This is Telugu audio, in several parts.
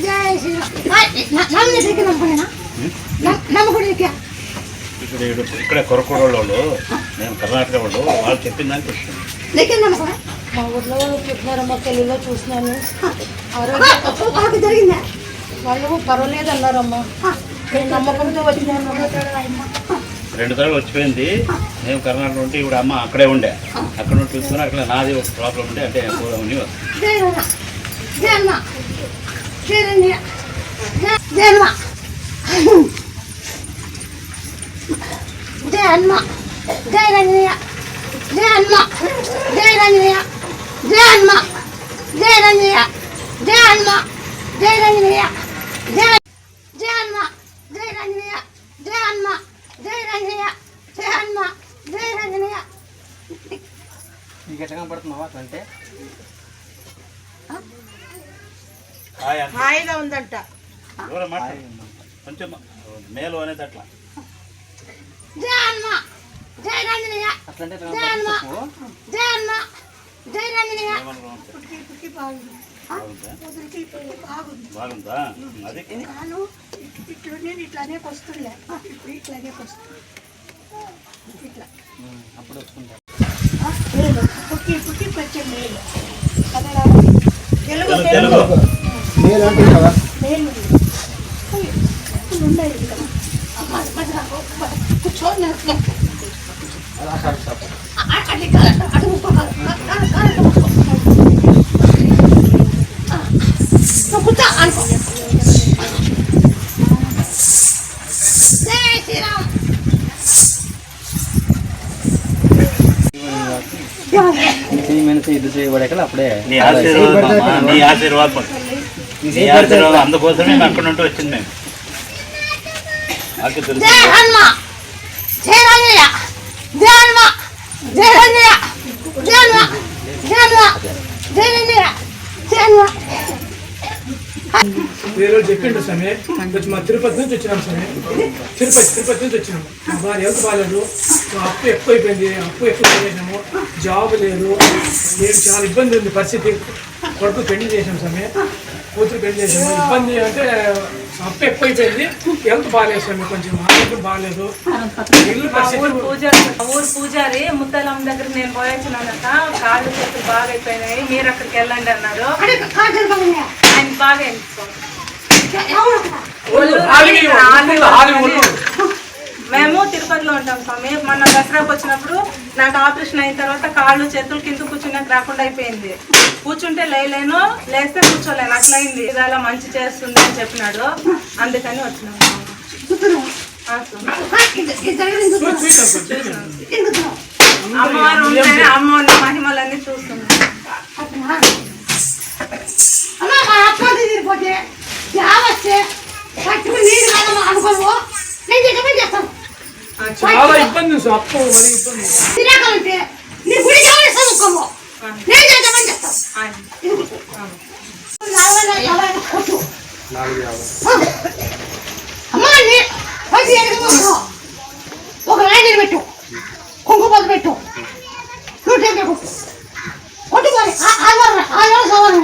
జై శ్రీరామ్. ఇక్కడ. కొరకూడ వాళ్ళు. నేను కర్ణాటక వాళ్ళు. వాళ్ళు చెప్పిన దానికి వచ్చింది మా ఊర్లో వాళ్ళు పుట్టినారమ్మ పెళ్ళిలో చూసినాను. ఆరోగ్యం జరిగిందా? వాళ్ళు పర్వాలేదు అన్నారమ్మా. నేను నమ్మకంతో వచ్చినాను. రెండు సార్లు వచ్చిపోయింది. నేను కర్ణాటక ఉంటే ఇప్పుడు అమ్మ అక్కడే ఉండే. అక్కడ నుండి చూసుకుని అక్కడ నాది ఒక ప్రాబ్లం ఉండే. అంటే పోదామని వస్తుంది. జై రామ జై అమ్మ జై రంజయ్య జై జై అమ్మ జై హనుమ జై రంజనయ్య జై హనుమ జై రంజనయ్య జై హనుమ జై రంజనయ్య నీకు ఎట్లా కనపడుతున్నావా అంటే? హాయిగా ఉందంట. కొంచెం మేలు అనేది అట్లా? బాగుందా? బాగుందా? అది? ఇట్లా నేను ఇట్లానే వస్తుండే ఇప్పుడు ఇట్లానే వస్తుంది ఇట్లా. అప్పుడు మేలు. పుట్టి పుట్టి అదేనా తెలుగు. తెలుగు. తెలుగు మేలు ఉన్నాయి ఇంకా అమ్మ, మధ్య నాకు కూర్చోని నాకు అందుకోసమే అక్కడ నుండి వచ్చింది మేము. నాకు తెలుసు. జై హనుమ! జై రంజయ్య! జై హనుమ! జై రంజయ్య! జై హనుమ! జై హనుమ! జై రంజయ్య! జై హనుమ! వేరే చెప్పిండు స్వామి. వచ్చి మా తిరుపతి నుంచి వచ్చినాం స్వామి. తిరుపతి తిరుపతి నుంచి వచ్చినాము మా భార్య హెల్త్ బాగాలేదు? మా అప్పు ఎక్కువైపోయింది. అప్పు ఎక్కువ జాబ్ లేదు. నేను చాలా ఇబ్బంది ఉంది పరిస్థితి. కొడుకు పెళ్ళి చేసాం స్వామి కూతురు పెళ్ళి చేసాము ఇబ్బంది అంటే అప్పు ఎక్కువైపోయింది. హెల్త్ బాగాలేదు స్వామి కొంచెం ఆరోగ్యం బాగాలేదు. ఇల్లు ఊరు పూజారి ఊరు పూజారి ముత్తలమ్మ దగ్గర నేను పోయొచ్చినానట కాళ్ళు చేతులు బాగా అయిపోయినాయి మీరు అక్కడికి వెళ్ళండి అన్నారు. ఆయన బాగా ఎంచుకోండి మేము తిరుపతిలో ఉంటాం స్వామి. మొన్న దసరాకు వచ్చినప్పుడు నాకు ఆపరేషన్ అయిన తర్వాత కాళ్ళు చేతులు కింద కూర్చున్నాక రాకుండా అయిపోయింది. కూర్చుంటే లేలేను లేస్తే కూర్చోలేను. అట్లా అయింది ఇది అలా మంచి చేస్తుంది అని చెప్పినాడు. అందుకని వచ్చినాం. అమ్మవారు ఉంటేనే అమ్మవారి మహిమలన్నీ చూస్తున్నాం అమ్మ అప్పటి తిరిగిపోతే జాబ్ పట్టుకుని పది ఎదుగు ఒక రాయి పెట్టు కుంకుమలు పెట్టు నూట యాభై కొట్టు కొట్టు మరి ఆదివారం ఆదివారం సోమవారం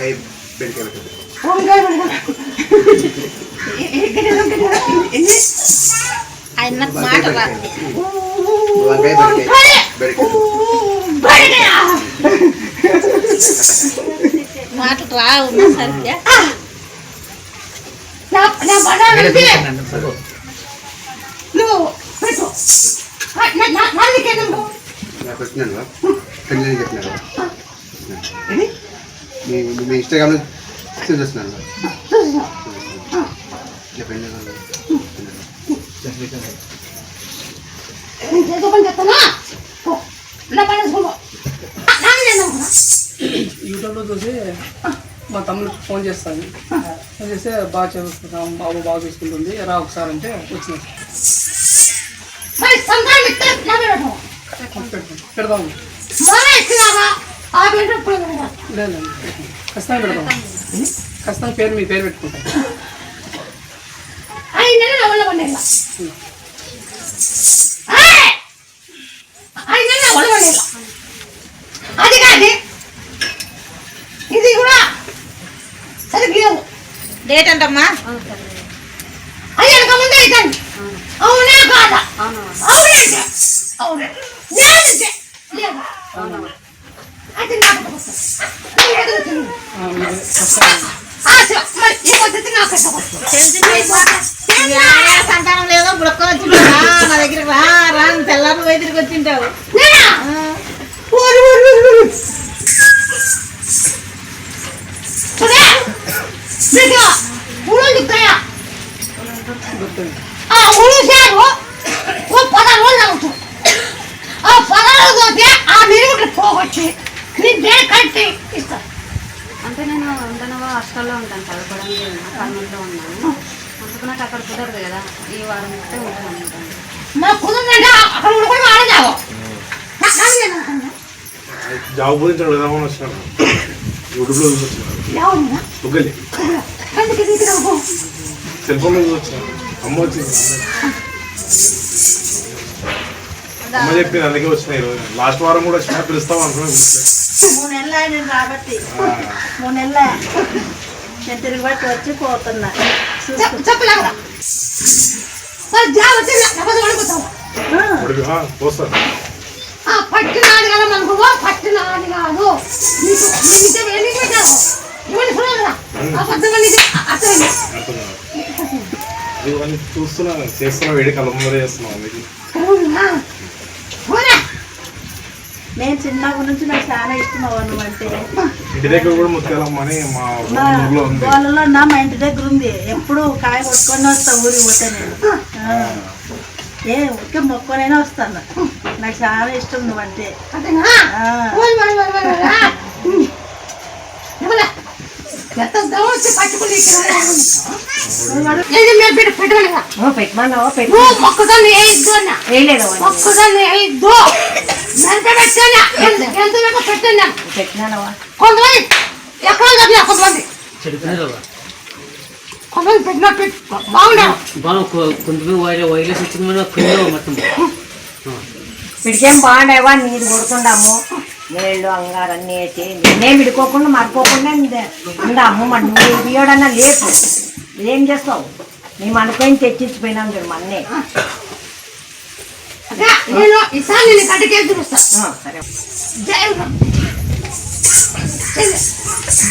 వంకాయ బెండకాయ పెట్టదు ఆయన వంకాయ బెండకాయ వంకాయ బెండకాయ బెండకాయ మాటలు రావు సరిగ్గా నువ్వు పెట్టు నాలుగు నాకు వచ్చినాను పెళ్ళి చెప్పినారు మీ మీ ఇన్స్టాగ్రామ్లో చూసేస్తున్నాను ఇట్లా పెళ్ళి నేను చేసే పని చెప్తానా పో. నా పని మీ నాన్న నేను నమ్ముకున్నా. యూట్యూబ్లో చూసి మా తమ్ముడు ఫోన్ చేస్తాను ఫోన్ చేస్తే బాగా చదువుకుంటాం బాబు బాగా చూసుకుంటుంది రా ఒకసారి అంటే వచ్చిన మరి పెడదాం మన ఇచ్చినారా ఆ బిడ్డ ఇప్పుడు పెడతాం. లేదు ఖచ్చితంగా పెడదాం ఖచ్చితంగా పేరు మీ పేరు పెట్టుకుంటాం ఐదు నెలలు ఒళ్ళ పండేళ్ళ ఐదు నెలలు ఒళ్ళ పండేళ్ళ అది కాదు ఇది కూడా సరిగ్గా లేదు డేట్ అంటమ్మా అది వెనక ముందే అవుతుంది అవునా కాదా అవునంటే అవునే లేదంటే లేదు అది నాకు వస్తుంది. అది ఎదుగుతుంది. సంతానం లేదో నా దగ్గర రా రా అని తెల్లారు వచ్చింటావు హాస్టల్లో ఉంటాను చదువుకోవడానికి కర్నూలులో ఉన్నాను. అందుకు నాకు అక్కడ కుదరదు కదా ఈ వారం వస్తే ఉంటాను జాబ్. గురించి అడుగుదామని వచ్చినాను యూట్యూబ్లో చూసి సెల్ వచ్చినాను అమ్మ వచ్చింది. అమ్మ చెప్పింది అందుకే వచ్చిన ఈరోజు. లాస్ట్ వారం కూడా వచ్చినా పిలుస్తాం అనుకున్నాను మూడు నెలలు నేను రాబట్టి మూడు నెలల. నేను తిరిగి బట్టి వచ్చి పోతున్నా. చెప్పలేదా పట్టినాడు కదా మనకు. పట్టినాడు కాదు. నీకు పెట్టావు చూస్తున్నా చేస్తున్నా వేడి కళ్ళ ముందర చేస్తున్నాం అందుకే. నేను చిన్నప్పటి నుంచి నాకు చాలా ఇష్టం అవ్వను అంటే ఇంటి దగ్గర కూడా ముత్యాలమ్మని మా ఊర్లో ఉంది. వాళ్ళలో నా మా ఇంటి దగ్గర ఉంది. ఎప్పుడు కాయ కొట్టుకొని వస్తా ఊరికి పోతే నేను. ఏ ఊరికే మొక్కనైనా వస్తాను. నాకు చాలా ఇష్టం నువ్వంటే పెట్టి పెట్టమన్నావా? నువ్వు మొక్కదాన్ని వేయద్దు అన్న. వేయలేదు మొక్కదాన్ని వేయద్దు. కొంతమంది ఎక్కడ చదివా కొంతమంది. కొంతమంది పెట్టినా పెట్టి వచ్చింది మొత్తం. పిడికేం బాగుండేవా? నీరు కొడుతుండాము నీళ్ళు అంగారు అన్నీ వేసి నేనేం విడుకోకుండా మరి నువ్వు బియ్యడన్నా లేపు. ఏం చేస్తావు? మేము అనుకొని తెచ్చిచ్చిపోయినాం చూడు మన్నే. నేను ఈసారి నేను కట్టకే చూస్తా సరే జై.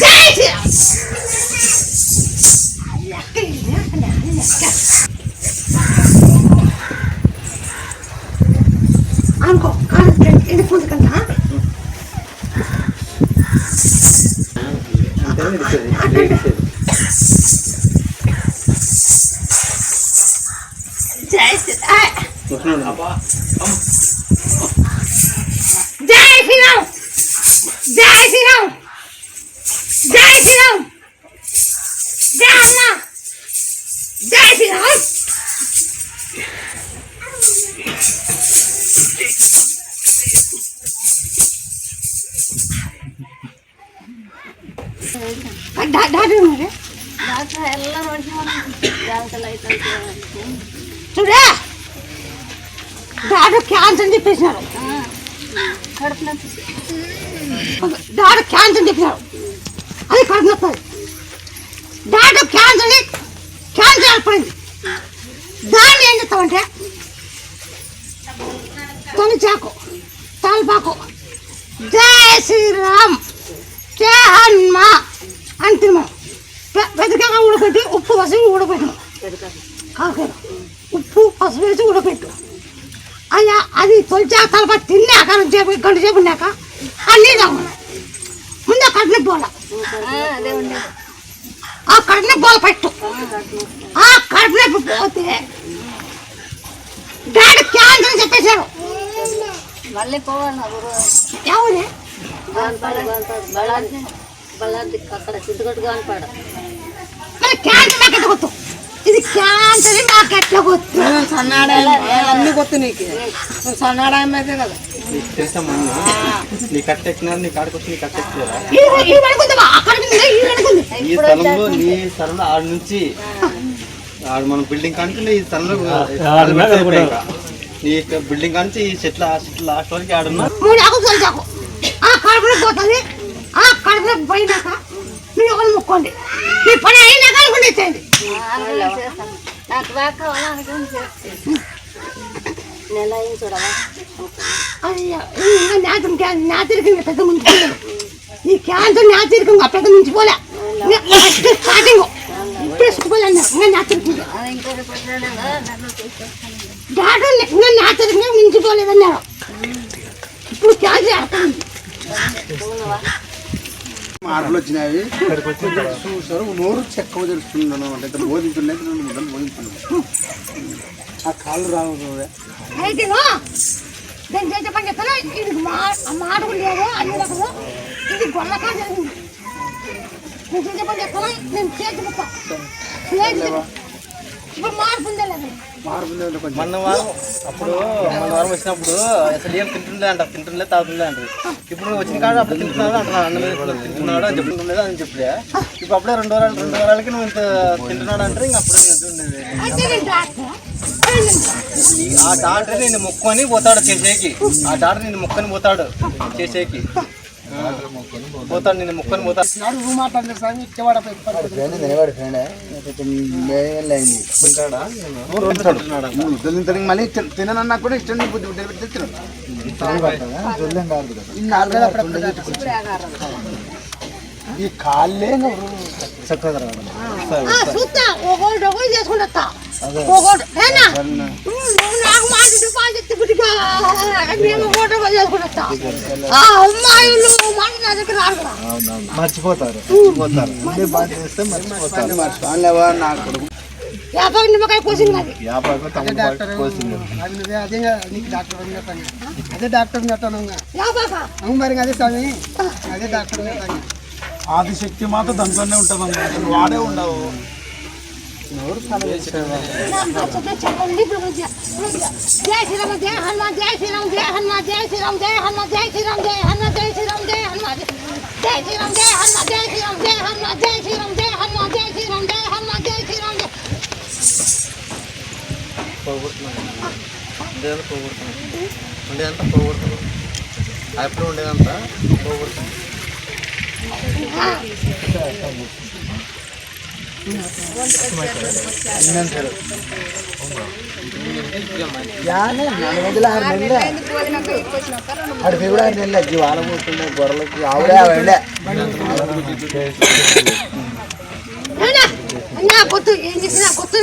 జై. అనుకో ఎందుకు ముందు కన్నా జై જય શ્રી રામ જય શ્રી રામ જય શ્રી રામ જય હનુમા જય શ્રી રામ డాక్టర్ ఎలా చూడా డాక్టర్ క్యాన్సర్ అని చెప్పేసినారు కడుపు నొప్పి డాక్టర్ క్యాన్సర్ అని చెప్పినారు అది కడుపు నొప్పి డాక్టర్ క్యాన్సర్ క్యాన్సర్ ఏర్పడింది దాన్ని ఏం చేస్తామంటే తొలి చాకు తాల్పాకు జై శ్రీరామ్ జై హనుమ అని తిన్నాం వెతకగా ఉడకట్టి ఉప్పు పసుపు ఉడకపెట్టాం కాకర ఉప్పు పసుపు వేసి ఉడకపెట్టు అయ్యా అది తొలిచా తలప తిన్నా అక్కడ సేపు గంట సేపు ఉన్నాక అన్నీ తాగున్నా ముందు కట్టిన బోల. ఆ కట్టిన బోల పెట్టు. ఆ కట్టిన పోతే డాడీ క్యాన్సర్ చెప్పేశారు. మళ్ళీ పోవాలి ఎవరు? బళ్ళాది అక్కడ చింతగట్టు కానిపాడు. మరి క్యాన్సర్ ఇది క్యాన్సర్ మాకు ఎట్లా గుర్తు? అన్ని కొత్త నీకు. సన్నాడాయం అయితే కదా. నీ నీ కాడికి వచ్చి నీ ఈ ఈ ఈ ఈ స్థలంలో స్థలంలో ఆడ నుంచి ఆడ మన బిల్డింగ్ ఈ స్థలంలో నీ బిల్డింగ్ కానుంచి ఈ చెట్ల ఆ చెట్ల లాస్ట్ వరకు ఆడున్నా ఆ కడుపులో పోతుంది. ఆ కడుపులో పోయినాక మీరు ఒకరు ముక్కోండి. మీ పని అయినాక అనుకుని ఇచ్చేయండి నాకు బాగా నెల అయింది పెద్ద ముందు ఈ క్యాన్సర్ నా తిరిగింది నుంచి పోలే స్టార్టింగ్ ఇప్పుడే పోలే నా తిరిగింది డాక్టర్ ఇంకా నా తిరిగి మించిపోలేదన్నారు ఇప్పుడు క్యాన్సర్ మార్పులు వచ్చినాయి. చూసారు నోరు చెక్క తెలుస్తున్నాను అంటే బోధించున్నాయి రెండు ముద్దలు బోధించున్నాను ఆ కాళ్ళు రావు అయితే దాని చేసే పని చెప్తాను? ఇది మా మాటలు లేదు అన్ని రకము. ఇది గొల్లకా జరిగింది నేను చేసే పని చెప్తాను? నేను చేతి ముక్క. మొన్న వారం అప్పుడు మొన్న వారం వచ్చినప్పుడు అసలు ఏం తింటుండే అంట తింటుండే తాగుతుండే అంటారు. ఇప్పుడు వచ్చిన కాడ అప్పుడు తింటున్నాడు అంటున్నాడు అన్నం తింటున్నాడు అని చెప్తుండలేదు అని చెప్పలే ఇప్పుడు అప్పుడే రెండు వారాలు రెండు వారాలకి నువ్వు ఇంత తింటున్నాడు అంటే ఇంక అప్పుడు ఆ డాక్టర్ నేను మొక్కని పోతాడు చేసేకి. ఆ డాక్టర్ నేను మొక్కని పోతాడు చేసేకి. పోతాను నేను ముక్కను పోతాను స్వామి నిలబడి ఫ్రెండే కొంచెం అయింది ఉంటాడా మళ్ళీ తిననన్నా కూడా ఇష్టం బుద్ధి పెట్టి తిన్నాడు ఈ కాళ్ళే చక్కగా చేసుకుంటా నాకు మాట మర్చిపోతారు నిమ్మకాయ డాక్టర్ అదే నీకు డాక్టర్ అదే డాక్టర్ మరి అదే స్వామి అదే డాక్టర్ ఆది శక్తి మాత్రం దాంట్లోనే ఉంటుంది వాడే ఉండవు. చెప్పండి జై శ్రీరామ్ జై హనుమాన్ జై శ్రీరామ్ జై హనుమాన్ జై శ్రీరామ్ జై హనుమాన్ జై శ్రీరామ్ జై హనుమాన్ జై శ్రీరామ్ జై హనుమాన్ జై శ్రీరామ్ జై హనుమాన్ జై శ్రీరామ్ జై హనుమాన్ జై శ్రీరామ్ జై హనుమాన్ జై శ్రీరామ్ జై హనుమాన్ జై శ్రీరామ్ జై ఉండేదంతా పోగొడుతున్నాను ఉండేదంతా పోగొడుతున్నాను ఎప్పుడు ఉండేదంతా పోగొడుతున్నాను అడిపి కూడా ఆయన వెళ్ళా వాళ్ళ కూర్చుండే గొర్రెలకి ఆవిడే వెళ్ళా కొత్త ఏం చేసినా కొత్త